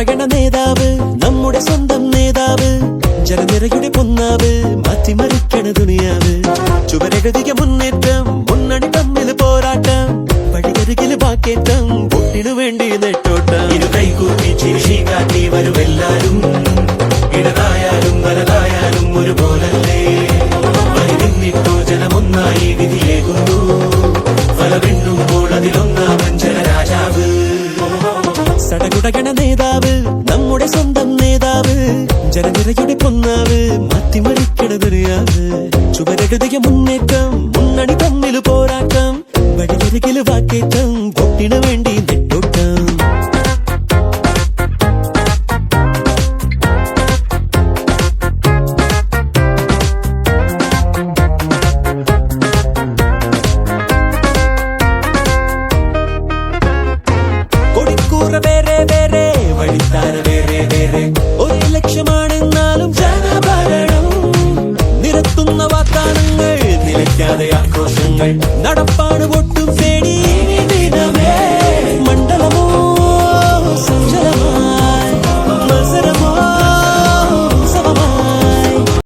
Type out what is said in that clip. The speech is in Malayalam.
പ്രകടന നേതാവ് നമ്മുടെ സ്വന്തം നേതാവ് ജലനിരയുടെ പൊന്നാവ് മാറ്റിമറിക്കണ ദുണിയാവ് ചുവരെഴുതിയ മുന്നേറ്റം മുന്നണി തമ്മിൽ പോരാട്ടം വഴിയരികിൽ ബാക്കേറ്റം കുട്ടിനു വേണ്ടി നെട്ടോട്ടം. ഇരു കൈകൂപ്പി ഒരുപോലല്ലേ? ജനമൊന്നായി വിധിയേകുന്നു. സടകുടകണ നേതാവ് നമ്മുടെ സ്വന്തം നേതാവ് ജനനിരയുടെ പൊന്നാവ് മാറ്റിമറിക്കണ ദുനിയാവ് ചുവരെഴുതിയ മുന്നേറ്റം മുന്നണി തമ്മിൽ പോരാട്ടം വഴിയരികിൽ വാക്കേറ്റം വോട്ടിനു വേണ്ടി കൊടിക്കൂറ വേറെ വേറെ വഴിത്താര വേറെ വേറെ ഒരു ലക്ഷ്യമാണെന്നാലും ജനഭരണം. നിരത്തുന്ന വാഗ്ദാനങ്ങൾ നിലയ്ക്കാതെ ആഘോഷങ്ങൾ. നടപ്പാണ് ഒട്ടും